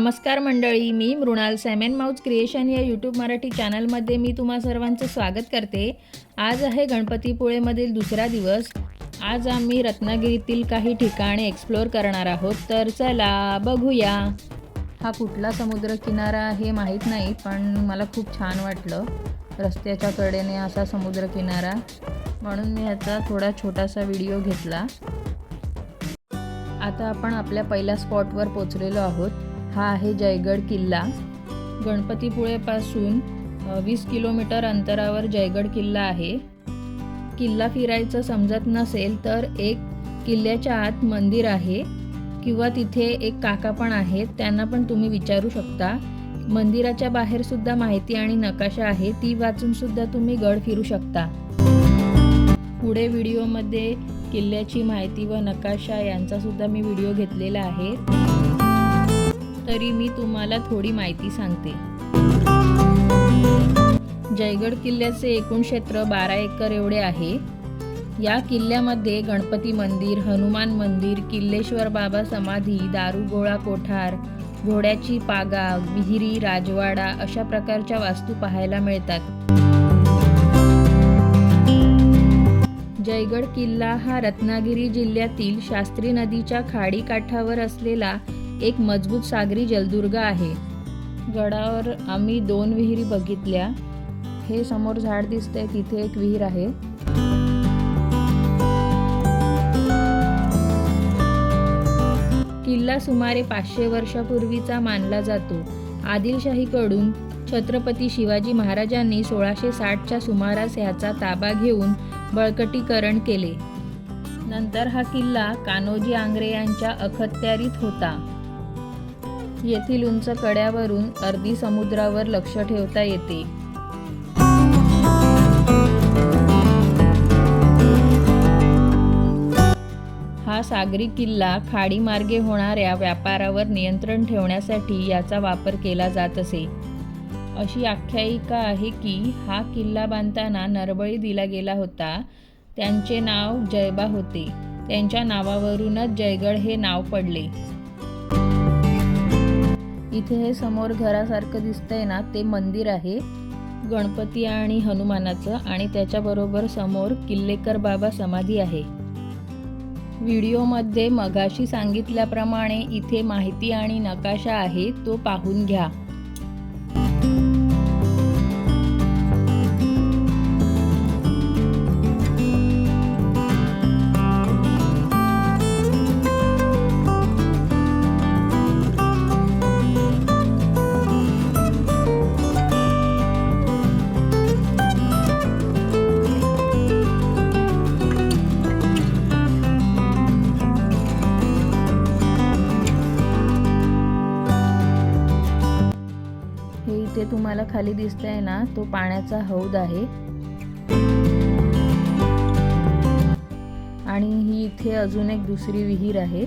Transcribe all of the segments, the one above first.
नमस्कार मंडळी मी मृणाल सॅमेन माऊज क्रिएशन या यूट्यूब मराठी चॅनलमध्ये मी तुम्हा सर्वांचं स्वागत करते. आज आहे गणपतीपुळेमधील दुसरा दिवस. आज आम्ही रत्नागिरीतील काही ठिकाणे एक्सप्लोअर करणार आहोत. तर चला बघूया. हा कुठला समुद्र किनारा माहीत नाही पण मला खूप छान वाटलं. रस्त्याच्या कडेने असा समुद्र किनारा. म्हणून मी ह्याचा थोडा छोटासा व्हिडिओ घेतला. आता आपण आपल्या पहिल्या स्पॉटवर पोचलेलो आहोत. हा आहे जयगड किल्ला. गणपतीपुळेपासून वीस किलोमीटर अंतरावर जयगड किल्ला आहे. किल्ला फिरायचं समजत नसेल तर एक किल्ल्याच्या आत मंदिर आहे किंवा तिथे एक काका पण आहेत त्यांना पण तुम्ही विचारू शकता. मंदिराच्या बाहेर सुद्धा माहिती आणि नकाशा आहे ती वाचून सुद्धा तुम्ही गड फिरू शकता. पुढे व्हिडिओमध्ये किल्ल्याची माहिती व नकाशा यांचा सुद्धा मी व्हिडिओ घेतलेला आहे. तरी मी तुम्हाला थोडी माहिती सांगते. जयगड किल्ल्याचे एकूण क्षेत्र बारा एकर एवढे आहे. या किल्ल्यामध्ये गणपती मंदिर हनुमान मंदिर किल्लेश्वर बाबा समाधी दारुगोळा कोठार घोड्याची पागा विहिरी राजवाडा अशा प्रकारच्या वास्तू पाहायला मिळतात. जयगड किल्ला हा रत्नागिरी जिल्ह्यातील शास्त्री नदीच्या खाडी काठावर असलेला एक मजबूत सागरी जलदुर्ग आहे. गडावर आम्ही दोन विहिरी बघितल्या. हे समोर झाड दिसतंय तिथे एक विहीर आहे. किल्ला सुमारे पाचशे वर्षापूर्वीचा मानला जातो. आदिलशाहीकडून छत्रपती शिवाजी महाराजांनी सोळाशे साठच्या सुमारास ह्याचा ताबा घेऊन बळकटीकरण केले. नंतर हा किल्ला कान्होजी आंग्रे यांच्या अखत्यारीत होता. येथील उंच कड्यावरून अर्धी समुद्रावर लक्ष ठेवता येते. हा सागरी किल्ला खाडीमार्गे होणाऱ्या व्यापारावर नियंत्रण ठेवण्यासाठी याचा वापर केला जात असे. अशी आख्यायिका आहे की हा किल्ला बांधताना नरबळी दिला गेला होता. त्यांचे नाव जयबा होते. त्यांच्या नावावरूनच जयगड हे नाव पडले. इथे हे समोर घरासारखं दिसतंय ना ते मंदिर आहे. गणपती आणि हनुमानाचं आणि त्याच्याबरोबर समोर किल्लेकर बाबा समाधी आहे. व्हिडिओमध्ये मगाशी सांगितल्याप्रमाणे इथे माहिती आणि नकाशा आहे तो पाहून घ्या. खाली दिसतंय ना तो पाण्याचा हौद आहे. आणि ही इथे अजून एक दुसरी विहीर आहे.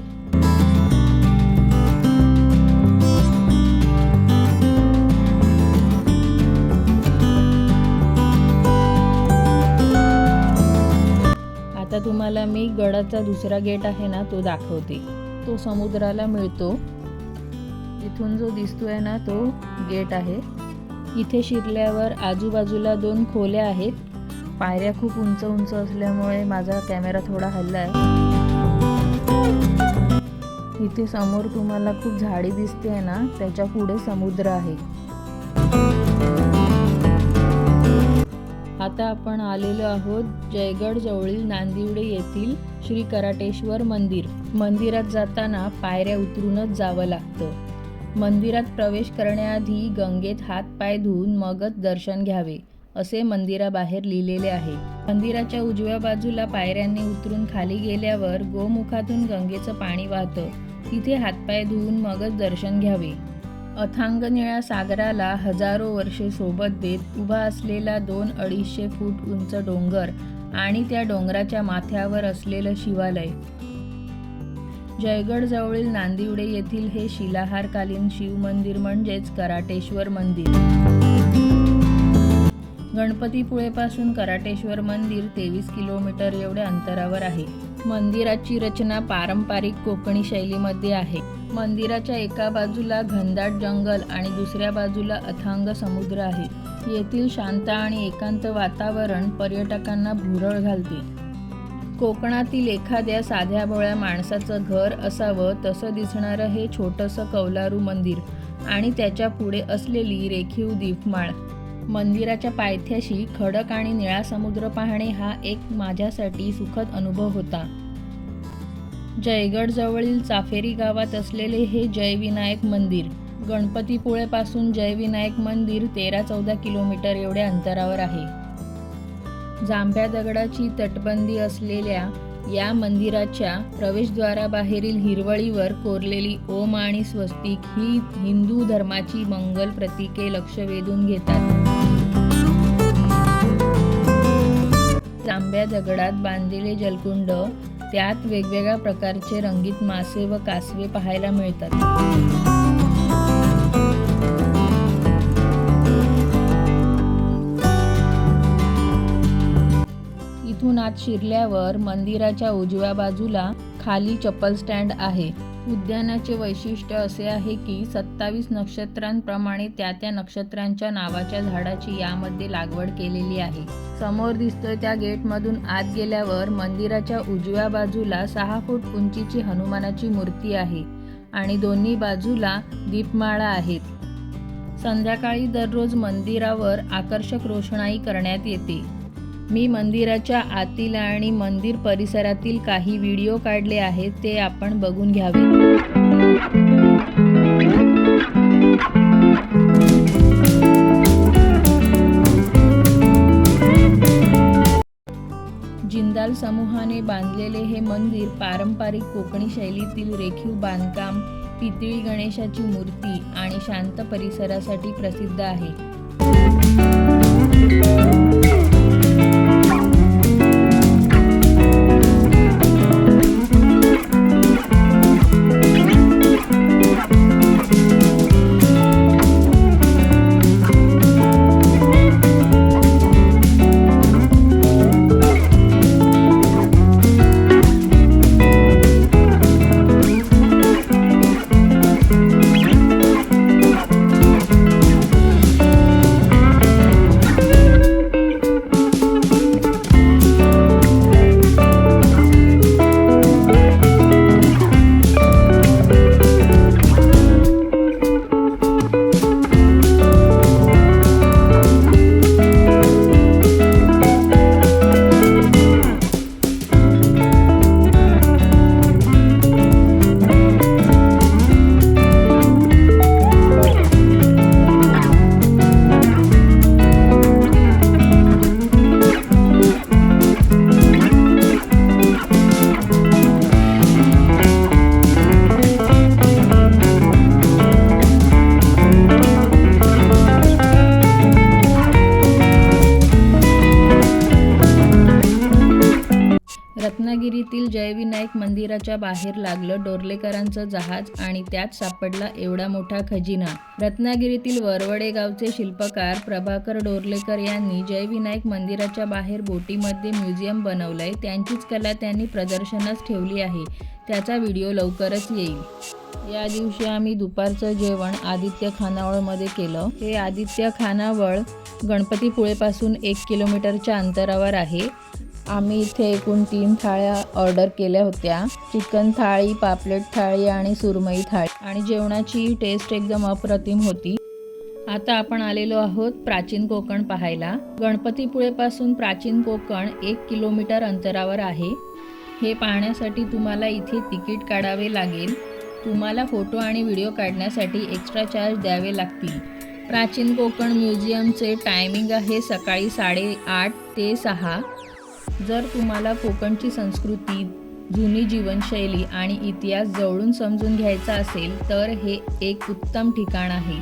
आता तुम्हाला मी गडाचा दुसरा गेट आहे ना तो दाखवते. तो समुद्राला मिळतो. इथून जो दिसतोय ना तो गेट आहे. इथे शिरल्यावर आजूबाजूला दोन खोल्या आहेत. पायऱ्या खूप उंच उंच असल्यामुळे माझा कॅमेरा थोडा हल्ला आहे. इथे समोर तुम्हाला खूप झाडी दिसते ना त्याच्या पुढे समुद्र आहे. आता आपण आलेलो आहोत जयगड जवळील नांदिवडे येथील श्री कराटेश्वर मंदिर. मंदिरात जाताना पायऱ्या उतरूनच जावं लागतं. मंदिरात प्रवेश करण्याआधी गंगेत हात पाय धुवून मगच दर्शन घ्यावे असे मंदिराबाहेर लिहिलेले आहे. मंदिराच्या उजव्या बाजूला पायऱ्यांनी उतरून खाली गेल्यावर गोमुखातून गंगेचं पाणी वाहतं. तिथे हातपाय धुवून मगच दर्शन घ्यावे. अथांग निळ्या सागराला हजारो वर्षे सोबत देत उभा असलेला दोन अडीचशे फूट उंच डोंगर आणि त्या डोंगराच्या माथ्यावर असलेलं शिवालय. जयगडजवळील नांदिवडे येथील हे शिलाहारकालीन शिव मंदिर म्हणजेच कराटेश्वर मंदिर. गणपतीपुळेपासून कराटेश्वर मंदिर तेवीस किलोमीटर एवढ्या अंतरावर आहे. मंदिराची रचना पारंपरिक कोकणी शैलीमध्ये आहे. मंदिराच्या एका बाजूला घनदाट जंगल आणि दुसऱ्या बाजूला अथांग समुद्र आहे. येथील शांत आणि एकांत वातावरण पर्यटकांना भुरळ घालते. कोकणातील एखाद्या साध्या भोळ्या माणसाचं घर असावं तसं दिसणारं हे छोटंसं कौलारू मंदिर आणि त्याच्या पुढे असलेली रेखीव दीपमाळ. मंदिराच्या पायथ्याशी खडक आणि निळा समुद्र पाहणे हा एक माझ्यासाठी सुखद अनुभव होता. जयगडजवळील चाफेरी गावात असलेले हे जयविनायक मंदिर गणपतीपुळेपासून जयविनायक मंदिर तेरा चौदा किलोमीटर एवढ्या अंतरावर आहे. जांभ्या दगडाची तटबंदी असलेल्या या मंदिराच्या प्रवेशद्वाराबाहेरील हिरवळीवर कोरलेली ओम आणि स्वस्तिक ही हिंदू धर्माची मंगल प्रतीके लक्ष वेधून घेतात. जांभ्या दगडात बांधलेले जलकुंड त्यात वेगवेगळ्या प्रकारचे रंगीत मासे व कासवे पाहायला मिळतात. आत शिरल्यावर मंदिराच्या उजव्या बाजूला खाली चप्पल स्टँड आहे. उद्यानाचे वैशिष्ट्य असे आहे की सत्तावीस नक्षत्रांप्रमाणे त्या त्या नक्षत्रांच्या नावाच्या झाडाची यामध्ये लागवड केलेली आहे. समोर दिसतोय त्या गेटमधून आत गेल्यावर मंदिराच्या उजव्या बाजूला सहा फूट उंचीची हनुमानाची मूर्ती आहे आणि दोन्ही बाजूला दीपमाळा आहेत संध्याकाळी दररोज मंदिरावर आकर्षक रोषणाई करण्यात येते. मी मंदिराच्या आतील आणि मंदिर परिसरातील काही व्हिडिओ काढले आहेत ते आपण बघून घ्यावे. जिंदाल समूहाने बांधलेले हे मंदिर पारंपरिक कोकणी शैलीतील रेखीव बांधकाम पितळी गणेशाची मूर्ती आणि शांत परिसरासाठी प्रसिद्ध आहे. रत्नागिरीतील जयविनायक मंदिराच्या बाहेर लागलं डोरलेकरांचं जहाज आणि त्यात सापडला एवढा मोठा खजिना. रत्नागिरीतील वरवडे गावचे शिल्पकार प्रभाकर डोरलेकर यांनी जयविनायक मंदिराच्या बाहेर बोटीमध्ये म्युझियम बनवलंय त्यांचीच कला त्यांनी प्रदर्शनास ठेवली आहे. त्याचा व्हिडिओ लवकरच येईल. या दिवशी आम्ही दुपारचं जेवण आदित्य खानावळमध्ये केलं. हे आदित्य खानावळ गणपतीपुळेपासून एक किलोमीटरच्या अंतरावर आहे. आम्ही इथे एकूण तीन थाळ्या ऑर्डर केल्या होत्या. चिकन थाळी पापलेट थाळी आणि सुरमई थाळी. आणि जेवणाची टेस्ट एकदम अप्रतिम होती. आता आपण आलेलो आहोत प्राचीन कोकण पाहायला. गणपतीपुळेपासून प्राचीन कोकण एक किलोमीटर अंतरावर आहे. हे पाहण्यासाठी तुम्हाला इथे तिकीट काढावे लागेल. तुम्हाला फोटो आणि व्हिडिओ काढण्यासाठी एक्स्ट्रा चार्ज द्यावे लागतील. प्राचीन कोकण म्युझियमचे टायमिंग आहे सकाळी साडेआठ ते सहा. जर तुम्हाला कोकणची संस्कृती जुनी जीवनशैली आणि इतिहास जवळून समजून घ्यायचा असेल तर हे एक उत्तम ठिकाण आहे.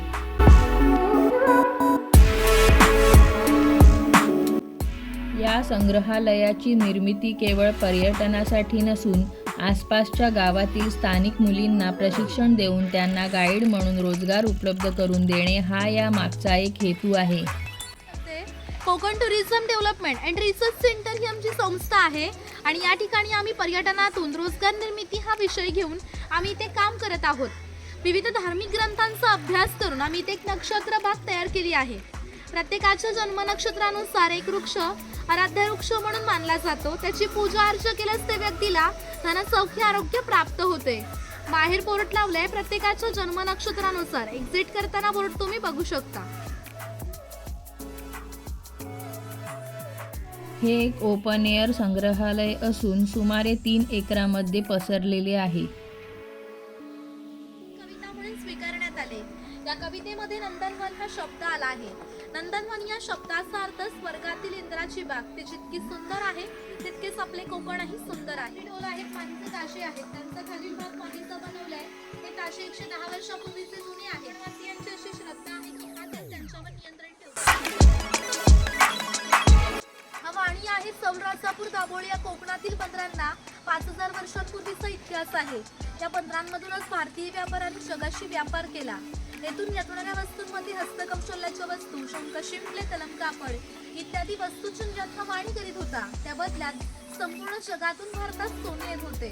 या संग्रहालयाची निर्मिती केवळ पर्यटनासाठी नसून आसपासच्या गावातील स्थानिक मुलींना प्रशिक्षण देऊन त्यांना गाईड म्हणून रोजगार उपलब्ध करून देणे हा या मागचा एक हेतू आहे. Konkan tourism development and research centre ही आमची संस्था आहे. आणि या ठिकाणी आम्ही पर्यटनातून रोजगार निर्मिती हा विषय घेऊन आम्ही इथे काम करत आहोत. विविध धार्मिक ग्रंथांचा अभ्यास करून आम्ही इथे एक नक्षत्र भाग तयार केली आहे. प्रत्येकाच्या जन्मनक्षत्रानुसार एक वृक्ष आराध्य वृक्ष म्हणून मानला जातो. त्याची पूजा अर्चा केल्यास त्या व्यक्तीला त्यांना सौख्य आरोग्य प्राप्त होते. बाहेर बोर्ड लावलंय प्रत्येकाच्या जन्मनक्षत्रानुसार एक्झिट करताना बोर्ड तुम्ही बघू शकता. हे एक ओपन एअर संग्रहालय असून सुमारे तीन एकरामध्ये पसरलेले आहे. कविता म्हणून स्वीकारण्यात आले. या कवितेमध्ये नंदनवन हा शब्द आला आहे. नंदनवन या शब्दाचा अर्थ स्वर्गातील इंद्राची बाग. ते जितकी सुंदर आहे तितकेच आपले कोकणही सुंदर आहे. डोल आहेत मातीचे ताशे आहेत. त्यांचा खालील भाग मातीचा बनवलाय. हे ताशे एकशे दहा वर्षापूर्वीचे जुने आहेत. आहे. सौरासापूर दाभोळी या कोकणातील बंदरांना पाच हजार वर्षांपूर्वीचा इतिहास आहे. या बंदरांमधूनच भारतीय व्यापाऱ्यांनी जगाशी व्यापार केला. येथून येणाऱ्या वस्तूंमध्ये हस्तकौशल्याच्या वस्तू शंख शिंपले कलम कापड इत्यादी वस्तूची निर्यात वाणी करीत होता. त्या बदल्यात संपूर्ण जगातून भारतात सोने येत होते?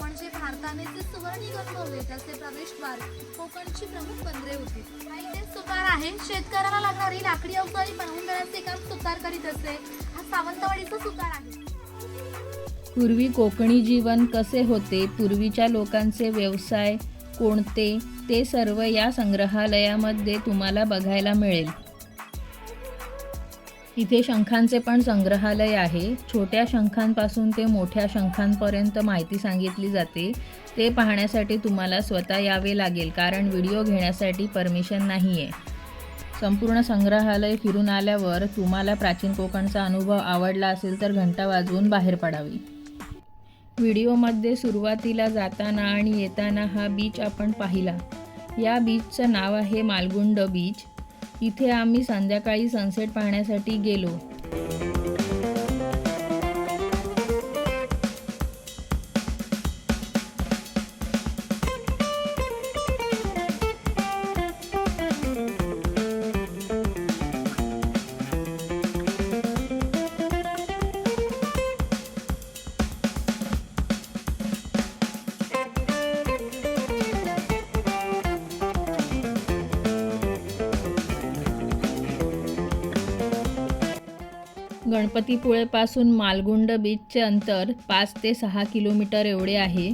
म्हणजे भारताने जे सुवर्णी गंगवले त्याचे प्रवेशद्वार कोकणची प्रमुख बंदरे होती. हा ते सुतार आहे शेतकऱ्याला लागणारी लाकडी अवजारी बनवून देण्याचे काम सुतार करीत असे. हा सावंतवाडीचा सुतार आहे. पूर्वी कोकणी जीवन कसे होते पूर्वीच्या लोकांचे व्यवसाय कोणते ते सर्व या संग्रहालयामध्ये तुम्हाला बघायला मिळेल. इथे शंखांचे पण संग्रहालय आहे. छोट्या शंखांपासून ते मोठ्या शंखांपर्यंत माहिती सांगितली जाते. ते पाहण्यासाठी तुम्हाला स्वतः यावे लागेल कारण व्हिडिओ घेण्यासाठी परमिशन नाही आहे संपूर्ण संग्रहालय फिरून आल्यावर तुम्हाला प्राचीन कोकणचा अनुभव आवडला असेल तर घंटा वाजवून बाहेर पडावी. व्हिडिओमध्ये सुरुवातीला जाताना आणि येताना हा बीच आपण पाहिला. या बीचचं नाव आहे मालगुंड बीच इथे आम्ही संध्याकाळी सनसेट पाहण्यासाठी गेलो. गणपतीपुळेपासून मालगुंड बीचचे अंतर पाच ते सहा किलोमीटर एवढे आहे.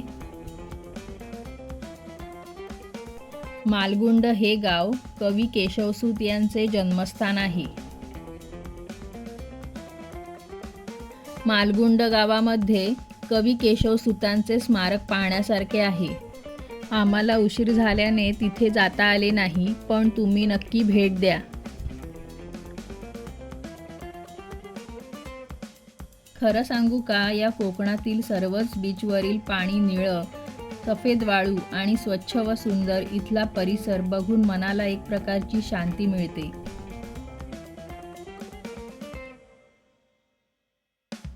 मालगुंड हे गाव कवी केशवसूत यांचे जन्मस्थान आहे. मालगुंड गावामध्ये कवी केशवसुतांचे स्मारक पाहण्यासारखे आहे. आम्हाला उशीर झाल्याने तिथे जाता आले नाही पण तुम्ही नक्की भेट द्या. खरं सांगू का या कोकणातील सर्वच बीचवरील पाणी निळं सफेद वाळू आणि स्वच्छ व सुंदर इथला परिसर बघून मनाला एक प्रकारची शांती मिळते.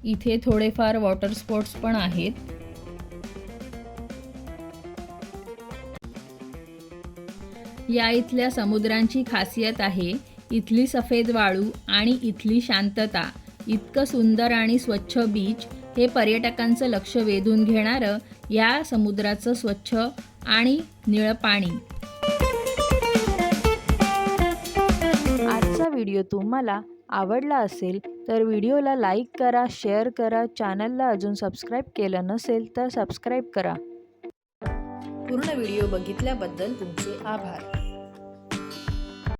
इथे थोडेफार वॉटर स्पोर्ट्स पण आहेत. या इथल्या समुद्रांची खासियत आहे इथली सफेद वाळू आणि इथली शांतता. इतकं सुंदर आणि स्वच्छ बीच हे पर्यटकांचं लक्ष वेधून घेणारं या समुद्राचं स्वच्छ आणि निळं पाणी. आजचा व्हिडिओ तुम्हाला आवडला असेल तर व्हिडिओला लाईक करा शेअर करा चॅनलला अजून सबस्क्राईब केलं नसेल तर सबस्क्राईब करा. पूर्ण व्हिडिओ बघितल्याबद्दल तुमचे आभार.